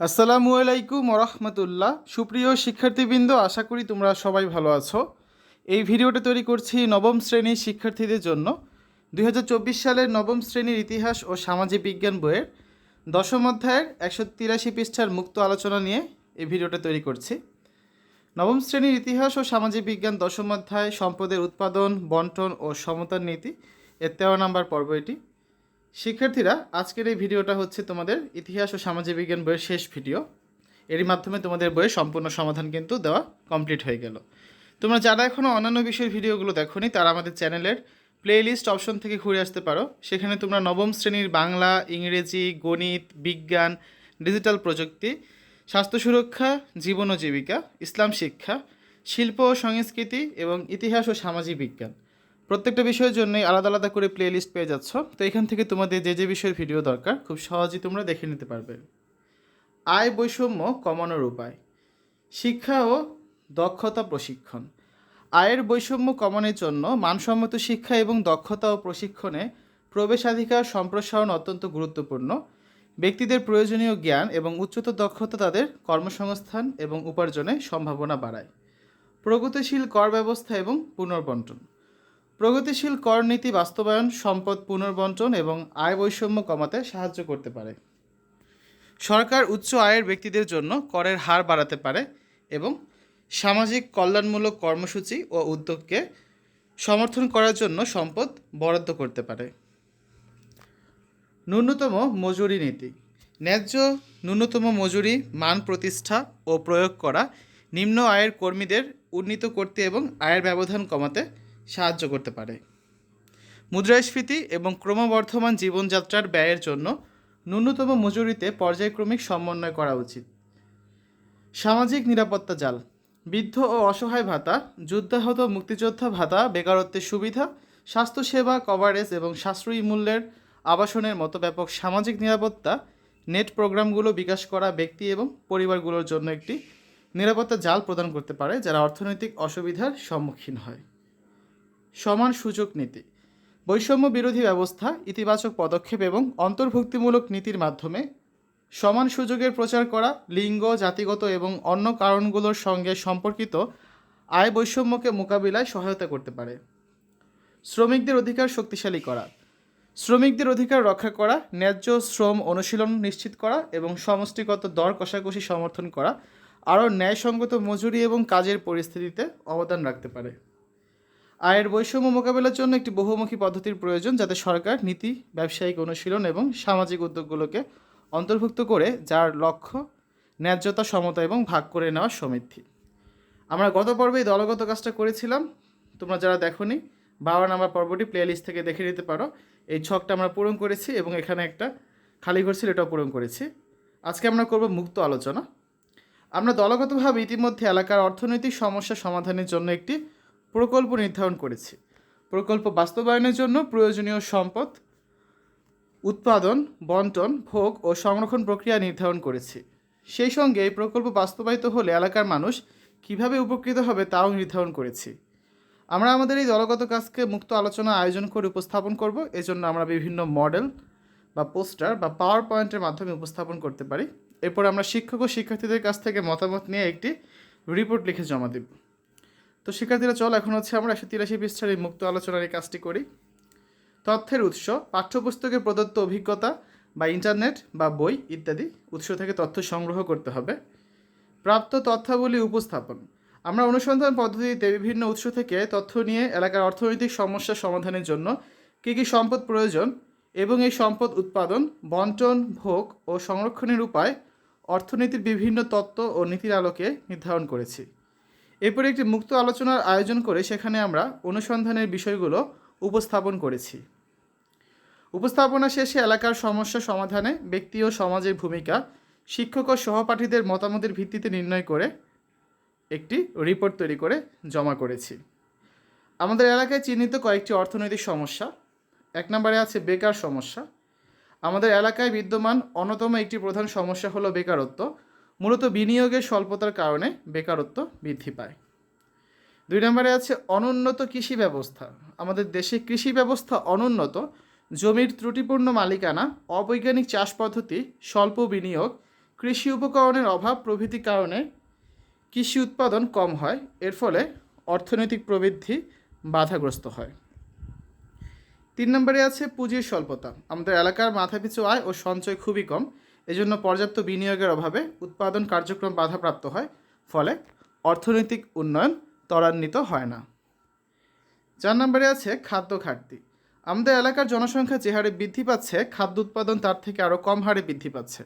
আসসালামু আলাইকুম ওরহমতুল্লাহ। সুপ্রিয় শিক্ষার্থীবৃন্দ, আশা করি তোমরা সবাই ভালো আছো। এই ভিডিওটা তৈরি করছি নবম শ্রেণির শিক্ষার্থীদের জন্য। দু হাজার চব্বিশ সালের নবম শ্রেণির ইতিহাস ও সামাজিক বিজ্ঞান বইয়ের দশম অধ্যায়ের একশো তিরাশি পৃষ্ঠার মুক্ত আলোচনা নিয়ে এই ভিডিওটা তৈরি করছি। নবম শ্রেণির ইতিহাস ও সামাজিক বিজ্ঞান দশম অধ্যায়, সম্পদের উৎপাদন, বন্টন ও সমতার নীতি, এর তেরো নম্বর পর্ব এটি। শিক্ষার্থীরা, আজকের এই ভিডিওটা হচ্ছে তোমাদের ইতিহাস ও সামাজিক বিজ্ঞান বইয়ের শেষ ভিডিও। এরই মাধ্যমে তোমাদের বইয়ের সম্পূর্ণ সমাধান কিন্তু দেওয়া কমপ্লিট হয়ে গেল। তোমরা যারা এখনও অন্যান্য বিষয়ের ভিডিওগুলো দেখোনি, তারা আমাদের চ্যানেলের প্লেলিস্ট অপশন থেকে ঘুরে আসতে পারো। সেখানে তোমরা নবম শ্রেণির বাংলা, ইংরেজি, গণিত, বিজ্ঞান ডিজিটাল প্রযুক্তি, স্বাস্থ্য সুরক্ষা, জীবন ও জীবিকা, ইসলাম শিক্ষা, শিল্প ও সংস্কৃতি এবং ইতিহাস ও সামাজিক বিজ্ঞান। প্রত্যেকটা বিষয়ের জন্যই আলাদা আলাদা করে প্লে লিস্ট পেয়ে যাচ্ছ। তো এখান থেকে তোমাদের যে যে বিষয়ের ভিডিও দরকার, খুব সহজেই তোমরা দেখে নিতে পারবে। আয় বৈষম্য কমানোর উপায়। শিক্ষা ও দক্ষতা প্রশিক্ষণ। আয়ের বৈষম্য কমানোর জন্য মানসম্মত শিক্ষা এবং দক্ষতা ও প্রশিক্ষণে প্রবেশাধিকার সম্প্রসারণ অত্যন্ত গুরুত্বপূর্ণ। ব্যক্তিদের প্রয়োজনীয় জ্ঞান এবং উচ্চতর দক্ষতা তাদের কর্মসংস্থান এবং উপার্জনে সম্ভাবনা বাড়ায়। প্রগতিশীল কর ব্যবস্থা এবং পুনর্বন্টন। প্রগতিশীল কর নীতি বাস্তবায়ন, সম্পদ পুনর্বন্টন এবং আয় বৈষম্য কমাতে সাহায্য করতে পারে। সরকার উচ্চ আয়ের ব্যক্তিদের জন্য করের হার বাড়াতে পারে এবং সামাজিক কল্যাণমূলক কর্মসূচি ও উদ্যোগকে সমর্থন করার জন্য সম্পদ বরাদ্দ করতে পারে। ন্যূনতম মজুরি নীতি। ন্যায্য ন্যূনতম মজুরি, মান প্রতিষ্ঠা ও প্রয়োগ করা নিম্ন আয়ের কর্মীদের উন্নীত করতে এবং আয়ের ব্যবধান কমাতে সাহায্য করতে পারে। মুদ্রাস্ফীতি এবং ক্রমবর্ধমান জীবনযাত্রার ব্যয়ের জন্য ন্যূনতম মজুরিতে পর্যায়ক্রমিক সমন্বয় করা উচিত। সামাজিক নিরাপত্তা জাল, বৃদ্ধ ও অসহায় ভাতা, যুদ্ধাহত মুক্তিযোদ্ধা ভাতা, বেকারত্বের সুবিধা, স্বাস্থ্যসেবা কভারেজ এবং সাশ্রয়ী মূল্যের আবাসনের মতো ব্যাপক সামাজিক নিরাপত্তা, নেট প্রোগ্রামগুলো বিকাশ করা ব্যক্তি এবং পরিবারগুলোর জন্য একটি নিরাপত্তা জাল প্রদান করতে পারে, যারা অর্থনৈতিক অসুবিধার সম্মুখীন হয়। সমান সুযোগ নীতি। বৈষম্য বিরোধী ব্যবস্থা, ইতিবাচক পদক্ষেপ এবং অন্তর্ভুক্তিমূলক নীতির মাধ্যমে সমান সুযোগের প্রচার করা, লিঙ্গ, জাতিগত এবং অন্য কারণগুলোর সঙ্গে সম্পর্কিত আয় বৈষম্যকে মোকাবিলায় সহায়তা করতে পারে। শ্রমিকদের অধিকার শক্তিশালী করা। শ্রমিকদের অধিকার রক্ষা করা, ন্যায্য শ্রম অনুশীলন নিশ্চিত করা এবং সমষ্টিগত দর কষাকষি সমর্থন করা আরও ন্যায়সঙ্গত মজুরি এবং কাজের পরিস্থিতিতে অবদান রাখতে পারে। আয়ের বৈষম্য মোকাবেলার জন্য একটি বহুমুখী পদ্ধতির প্রয়োজন যাতে সরকার, নীতি, ব্যবসায়িক অনুশীলন এবং সামাজিক উদ্যোগগুলোকে অন্তর্ভুক্ত করে যার লক্ষ্য ন্যায্যতা, সমতা এবং ভাগ করে নেওয়া সমৃদ্ধি। আমরা গত পর্বে দলগত কাজটা করেছিলাম। তোমরা যারা দেখোনি, বারো নাম্বার পর্বটি প্লেলিস্ট থেকে দেখে নিতে পারো। এই ছকটা আমরা পূরণ করেছি এবং এখানে একটা খালি ঘর ছিল, এটাও পূরণ করেছি। আজকে আমরা করব মুক্ত আলোচনা। আমরা দলগতভাবে ইতিমধ্যে এলাকার অর্থনৈতিক সমস্যা সমাধানের জন্য একটি প্রকল্প নির্ধারণ করেছি। প্রকল্প বাস্তবায়নের জন্য প্রয়োজনীয় সম্পদ, উৎপাদন, বন্টন, ভোগ ও সংরক্ষণ প্রক্রিয়া নির্ধারণ করেছি। সেই সঙ্গে এই প্রকল্প বাস্তবায়িত হলে এলাকার মানুষ কীভাবে উপকৃত হবে তাও নির্ধারণ করেছি। আমরা আমাদের এই দলগত কাজকে মুক্ত আলোচনা আয়োজন করে উপস্থাপন করব, এজন্য আমরা বিভিন্ন মডেল বা পোস্টার বা পাওয়ার পয়েন্টের মাধ্যমে উপস্থাপন করতে পারি। এরপর আমরা শিক্ষক ও শিক্ষার্থীদের কাছ থেকে মতামত নিয়ে একটি রিপোর্ট লিখে জমা দেব। তো শিক্ষার্থীরা, চল এখন হচ্ছে আমরা একশো তিরাশি পৃষ্ঠার এই মুক্ত আলোচনার এই কাজটি করি। তথ্যের উৎস পাঠ্যপুস্তকে প্রদত্ত অভিজ্ঞতা বা ইন্টারনেট বা বই ইত্যাদি উৎস থেকে তথ্য সংগ্রহ করতে হবে। প্রাপ্ত তথ্যাবলী উপস্থাপন, আমরা অনুসন্ধান পদ্ধতিতে বিভিন্ন উৎস থেকে তথ্য নিয়ে এলাকার অর্থনৈতিক সমস্যা সমাধানের জন্য কী কী সম্পদ প্রয়োজন এবং এই সম্পদ উৎপাদন, বন্টন, ভোগ ও সংরক্ষণের উপায় অর্থনীতির বিভিন্ন তত্ত্ব ও নীতির আলোকে নির্ধারণ করেছি। এরপরে একটি মুক্ত আলোচনার আয়োজন করে সেখানে আমরা অনুসন্ধানের বিষয়গুলো উপস্থাপন করেছি। উপস্থাপনা শেষে এলাকার সমস্যা সমাধানে ব্যক্তি ও সমাজের ভূমিকা, শিক্ষক ও সহপাঠীদের মতামতের ভিত্তিতে নির্ণয় করে একটি রিপোর্ট তৈরি করে জমা করেছি। আমাদের এলাকায় চিহ্নিত কয়েকটি অর্থনৈতিক সমস্যা। এক নম্বরে আছে বেকার সমস্যা। আমাদের এলাকায় বিদ্যমান অন্যতম একটি প্রধান সমস্যা হলো বেকারত্ব। মূলত বিনিয়োগের স্বল্পতার কারণে বেকারত্ব বৃদ্ধি পায়। দুই নম্বরে আছে অনুন্নত কৃষি ব্যবস্থা। আমাদের দেশে কৃষি ব্যবস্থা অনুন্নত, জমির ত্রুটিপূর্ণ মালিকানা, অবৈজ্ঞানিক চাষ পদ্ধতি, স্বল্প বিনিয়োগ, কৃষি উপকরণের অভাব প্রভৃতি কারণে কৃষি উৎপাদন কম হয়, এর ফলে অর্থনৈতিক প্রবৃদ্ধি বাধাগ্রস্ত হয়। তিন নম্বরে আছে পুঁজির স্বল্পতা। আমাদের এলাকার মাথাপিছু আয় ও সঞ্চয় খুবই কম এজন্য পর্যাপ্ত বিনিয়োগের অভাবে উৎপাদন কার্যক্রম বাধাপ্রাপ্ত হয়, ফলে অর্থনৈতিক উন্নয়ন ত্বরান্বিত হয় না। চার নম্বরে আছে খাদ্য ঘাটতি। আমাদের এলাকার জনসংখ্যা যে হারে বৃদ্ধি পাচ্ছে, খাদ্য উৎপাদন তার থেকে আরও কম হারে বৃদ্ধি পাচ্ছে।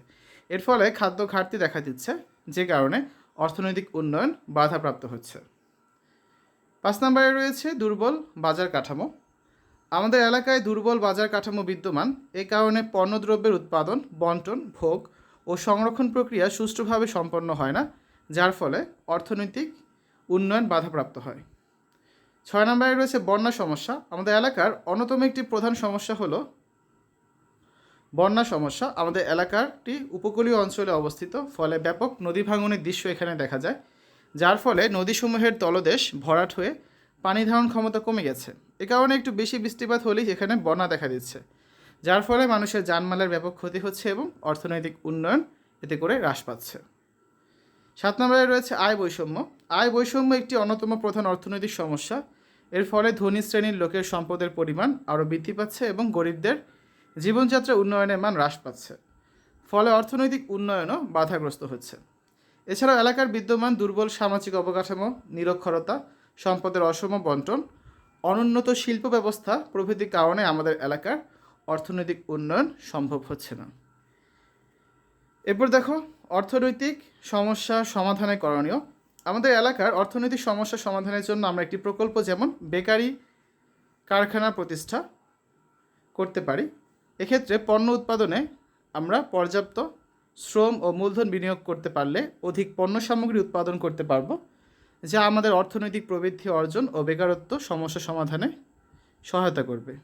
এর ফলে খাদ্য ঘাটতি দেখা দিচ্ছে, যে কারণে অর্থনৈতিক উন্নয়ন বাধাপ্রাপ্ত হচ্ছে। পাঁচ নম্বরে রয়েছে দুর্বল বাজার কাঠামো। আমাদের এলাকায় দুর্বল বাজার কাঠামো বিদ্যমান। এ কারণে পণ্যদ্রব্যের উৎপাদন, বন্টন, ভোগ ও সংরক্ষণ প্রক্রিয়া সুষ্ঠুভাবে সম্পন্ন হয় না, যার ফলে অর্থনৈতিক উন্নয়ন বাধাপ্রাপ্ত হয়। ছয় নম্বরে রয়েছে বন্যা সমস্যা। আমাদের এলাকার অন্যতম একটি প্রধান সমস্যা হলো বন্যা সমস্যা। আমাদের এলাকাটি উপকূলীয় অঞ্চলে অবস্থিত, ফলে ব্যাপক নদী ভাঙনের দৃশ্য এখানে দেখা যায়, যার ফলে নদীসমূহের তলদেশ ভরাট হয়ে পানি ধারণ ক্ষমতা কমে গেছে। এ কারণে একটু বেশি বৃষ্টিপাত হলেই এখানে বন্যা দেখা দিচ্ছে। যার ফলে মানুষের জানমালের ব্যাপক ক্ষতি হচ্ছে এবং অর্থনৈতিক উন্নয়ন এতে করে হ্রাস পাচ্ছে। সাত নম্বরে রয়েছে আয় বৈষম্য। আয় বৈষম্য একটি অন্যতম প্রধান অর্থনৈতিক সমস্যা। এর ফলে ধনী শ্রেণির লোকের সম্পদের পরিমাণ আরও বৃদ্ধি পাচ্ছে এবং গরিবদের জীবনযাত্রা উন্নয়নের মান হ্রাস পাচ্ছে। ফলে অর্থনৈতিক উন্নয়নও বাধাগ্রস্ত হচ্ছে। এছাড়াও এলাকার বিদ্যমান দুর্বল সামাজিক অবকাঠামো, নিরক্ষরতা সম্পদের অসম বন্টন, অনুন্নত শিল্প ব্যবস্থা প্রভৃতি কারণে আমাদের এলাকার অর্থনৈতিক উন্নয়ন সম্ভব হচ্ছে না। এরপর দেখো, অর্থনৈতিক সমস্যা সমাধানে করণীয়। আমাদের এলাকার অর্থনৈতিক সমস্যা সমাধানের জন্য আমরা একটি প্রকল্প যেমন বেকারি কারখানা প্রতিষ্ঠা করতে পারি। এক্ষেত্রে পণ্য উৎপাদনে আমরা পর্যাপ্ত শ্রম ও মূলধন বিনিয়োগ করতে পারলে অধিক পণ্য সামগ্রী উৎপাদন করতে পারব। যা আমাদের অর্থনৈতিক প্রবৃদ্ধি অর্জন ও বেকারত্ব সমস্যা সমাধানে সহায়তা করবে।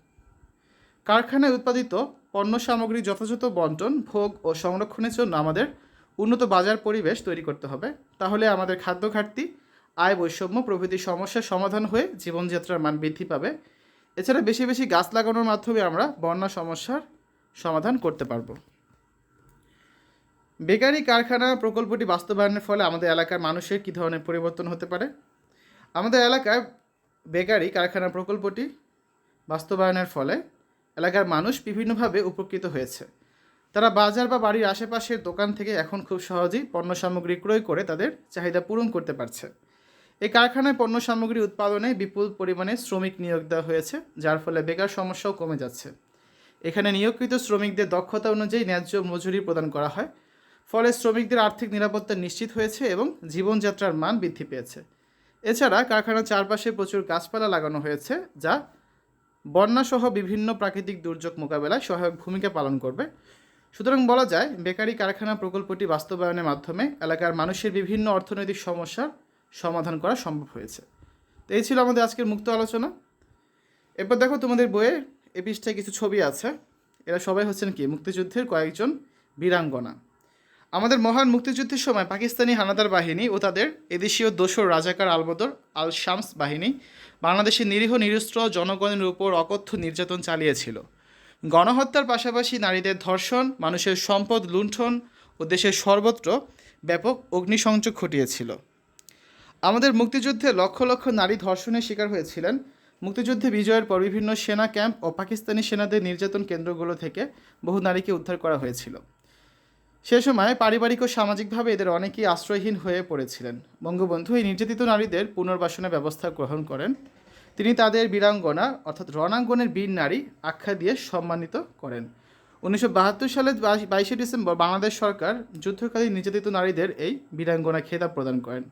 কারখানায় উৎপাদিত পণ্য সামগ্রী যথাযথ বন্টন, ভোগ ও সংরক্ষণের জন্য আমাদের উন্নত বাজার পরিবেশ তৈরি করতে হবে। তাহলে আমাদের খাদ্য ঘাটতি, আয় বৈষম্য, প্রভৃতি সমস্যার সমাধান হয়ে জীবনযাত্রার মান বৃদ্ধি পাবে। এছাড়া বেশি বেশি গাছ লাগানোর মাধ্যমে আমরা বন্যা সমস্যার সমাধান করতে পারব। বেকারি কারখানা প্রকল্পটি বাস্তবায়নের ফলে আমাদের এলাকার মানুষের কী ধরনের পরিবর্তন হতে পারে? আমাদের এলাকায় বেকারি কারখানা প্রকল্পটি বাস্তবায়নের ফলে এলাকার মানুষ বিভিন্নভাবে উপকৃত হয়েছে। তারা বাজার বা বাড়ির আশেপাশের দোকান থেকে এখন খুব সহজেই পণ্য সামগ্রী ক্রয় করে তাদের চাহিদা পূরণ করতে পারছে। এই কারখানায় পণ্য সামগ্রী উৎপাদনে বিপুল পরিমাণে শ্রমিক নিয়োগ দেওয়া হয়েছে, যার ফলে বেকার সমস্যাও কমে যাচ্ছে। এখানে নিয়োগকৃত শ্রমিকদের দক্ষতা অনুযায়ী ন্যায্য মজুরি প্রদান করা হয়। ফলে শ্রমিকদের আর্থিক নিরাপত্তা নিশ্চিত হয়েছে এবং জীবনযাত্রার মান বৃদ্ধি পেয়েছে। এছাড়া কারখানার চারপাশে প্রচুর গাছপালা লাগানো হয়েছে, যা বন্যাসহ বিভিন্ন প্রাকৃতিক দুর্যোগ মোকাবেলায় সহায়ক ভূমিকা পালন করবে। সুতরাং বলা যায়, বেকারি কারখানা প্রকল্পটি বাস্তবায়নের মাধ্যমে এলাকার মানুষের বিভিন্ন অর্থনৈতিক সমস্যার সমাধান করা সম্ভব হয়েছে। তো এই ছিল আমাদের আজকের মুক্ত আলোচনা। এরপর দেখো তোমাদের বইয়ে এ পৃষ্ঠায় কিছু ছবি আছে। এরা সবাই হচ্ছেন কি? মুক্তিযুদ্ধের কয়েকজন বীরাঙ্গনা। আমাদের মহান মুক্তিযুদ্ধের সময় পাকিস্তানি হানাদার বাহিনী ও তাদের এদেশীয় দোসর রাজাকার আলবদর আল শামস বাহিনী বাংলাদেশের নিরীহ, নিরস্ত্র জনগণের উপর অকথ্য নির্যাতন চালিয়েছিল। গণহত্যার পাশাপাশি নারীদের ধর্ষণ, মানুষের সম্পদ লুণ্ঠন ও দেশের সর্বত্র ব্যাপক অগ্নিসংযোগ ঘটিয়েছিল। আমাদের মুক্তিযুদ্ধে লক্ষ লক্ষ নারী ধর্ষণের শিকার হয়েছিলেন। মুক্তিযুদ্ধে বিজয়ের পর বিভিন্ন সেনা ক্যাম্প ও পাকিস্তানি সেনাদের নির্যাতন কেন্দ্রগুলো থেকে বহু নারীকে উদ্ধার করা হয়েছিল। সে সময় পারিবারিক ও সামাজিকভাবে এদের অনেকেই আশ্রয়হীন হয়ে পড়েছিলেন। বঙ্গবন্ধু এই নির্যাতিত নারীদের পুনর্বাসনের ব্যবস্থা গ্রহণ করেন। তিনি তাদের বীরাঙ্গনা, অর্থাৎ রণাঙ্গনের বীর নারী, আখ্যা দিয়ে সম্মানিত করেন। উনিশশো বাহাত্তর সালের বাইশে ডিসেম্বর বাংলাদেশ সরকার যুদ্ধকালীন নির্যাতিত নারীদের এই বীরাঙ্গনা খেতাব প্রদান করেন।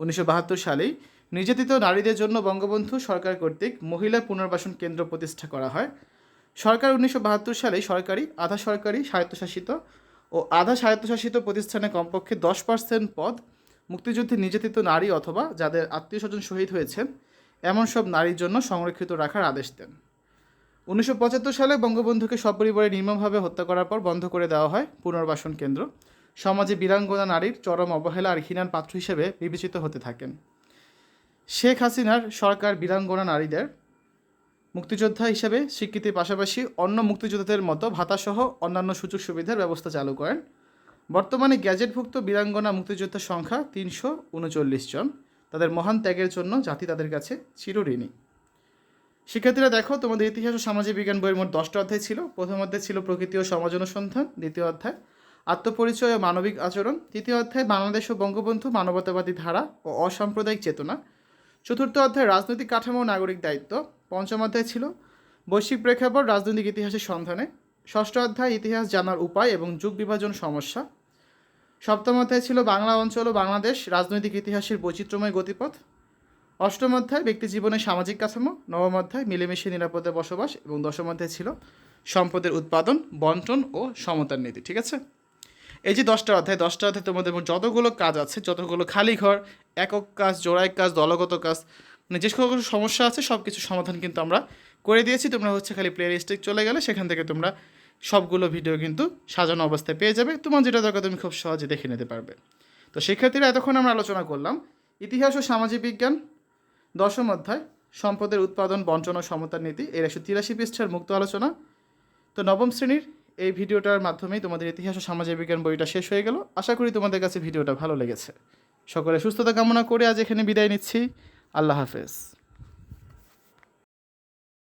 উনিশশো বাহাত্তর সালেই নির্যাতিত নারীদের জন্য বঙ্গবন্ধু সরকার কর্তৃক মহিলা পুনর্বাসন কেন্দ্র প্রতিষ্ঠা করা হয়। সরকার উনিশশো বাহাত্তর সালে সরকারি, আধা সরকারি স্বায়ত্তশাসিত ও আধা স্বায়ত্তশাসিত প্রতিষ্ঠানে কমপক্ষে দশ পার্সেন্ট পদ মুক্তিযুদ্ধে নির্যাতিত নারী অথবা যাদের আত্মীয় স্বজন শহীদ হয়েছেন, এমন সব নারীর জন্য সংরক্ষিত রাখার আদেশ দেন। উনিশশো পঁচাত্তর সালে বঙ্গবন্ধুকে সপরিবারে নির্মমভাবে হত্যা করার পর বন্ধ করে দেওয়া হয় পুনর্বাসন কেন্দ্র। সমাজে বীরাঙ্গনা নারীর চরম অবহেলা আর ঘৃণার পাত্র হিসেবে বিবেচিত হতে থাকেন। শেখ হাসিনার সরকার বীরাঙ্গনা নারীদের মুক্তিযোদ্ধা হিসেবে স্বীকৃতির পাশাপাশি অন্য মুক্তিযোদ্ধাদের মতো ভাতাসহ অন্যান্য সুযোগ সুবিধার ব্যবস্থা চালু করেন। বর্তমানে গ্যাজেটভুক্ত বীরাঙ্গনা মুক্তিযোদ্ধার সংখ্যা তিনশো উনচল্লিশ জন। তাদের মহান ত্যাগের জন্য জাতি তাদের কাছে চিরঋণী। শিক্ষার্থীরা দেখো, তোমাদের ইতিহাস ও সামাজিক বিজ্ঞান বইয়ের মোট দশটা অধ্যায় ছিল। প্রথম অধ্যায় ছিল প্রকৃতি ও সমাজ অনুসন্ধান, দ্বিতীয় অধ্যায় আত্মপরিচয় ও মানবিক আচরণ, তৃতীয় অধ্যায় বাংলাদেশ ও বঙ্গবন্ধু মানবতাবাদী ধারা ও অসাম্প্রদায়িক চেতনা, চতুর্থ অধ্যায় রাজনৈতিক কাঠামো ও নাগরিক দায়িত্ব পঞ্চম অধ্যায় ছিল, বৈশ্বিক প্রেক্ষাপট রাজনৈতিক ইতিহাসের সন্ধানে, ষষ্ঠ অধ্যায় ইতিহাস জানার উপায় এবং যুগ বিভাজন সমস্যা। সপ্তম অধ্যায় ছিল বাংলা অঞ্চল ও বাংলাদেশ রাজনৈতিক ইতিহাসের বৈচিত্র্যময় গতিপথ। অষ্টম অধ্যায় ব্যক্তি জীবনের সামাজিক কাঠামো, নবম অধ্যায় মিলেমিশে নিরাপদে বসবাস এবং দশম অধ্যায় ছিল সম্পদের উৎপাদন, বন্টন ও সমতার নীতি, ঠিক আছে? এই যে দশটা অধ্যায় দশটা অধ্যায় তোমাদের যতগুলো কাজ আছে, যতগুলো খালি ঘর, একক কাজ, জোড়ায় কাজ, দলগত কাজ মানে যে সকল সমস্যা আছে সব কিছু সমাধান কিন্তু আমরা করে দিয়েছি। তোমরা হচ্ছে খালি প্লে লিস্টে চলে গেলে, সেখান থেকে তোমরা সবগুলো ভিডিও কিন্তু সাজানো অবস্থায় পেয়ে যাবে। তোমার যেটা দরকার, তুমি খুব সহজে দেখে নিতে পারবে। তো শিক্ষার্থীরা এতক্ষণ আমরা আলোচনা করলাম, ইতিহাস ও সামাজিক বিজ্ঞান, দশম অধ্যায়, সম্পদের উৎপাদন বঞ্চনা ও সমতার নীতি, এর একশো তিরাশি পৃষ্ঠার মুক্ত আলোচনা। তো নবম শ্রেণির এই ভিডিওটার মাধ্যমেই তোমাদের ইতিহাস ও সামাজিক বিজ্ঞান বইটা শেষ হয়ে গেল। আশা করি তোমাদের কাছে ভিডিওটা ভালো লেগেছে। সকলে সুস্থতা কামনা করে আজ এখানে বিদায় নিচ্ছি। আল্লাহ হাফেজ।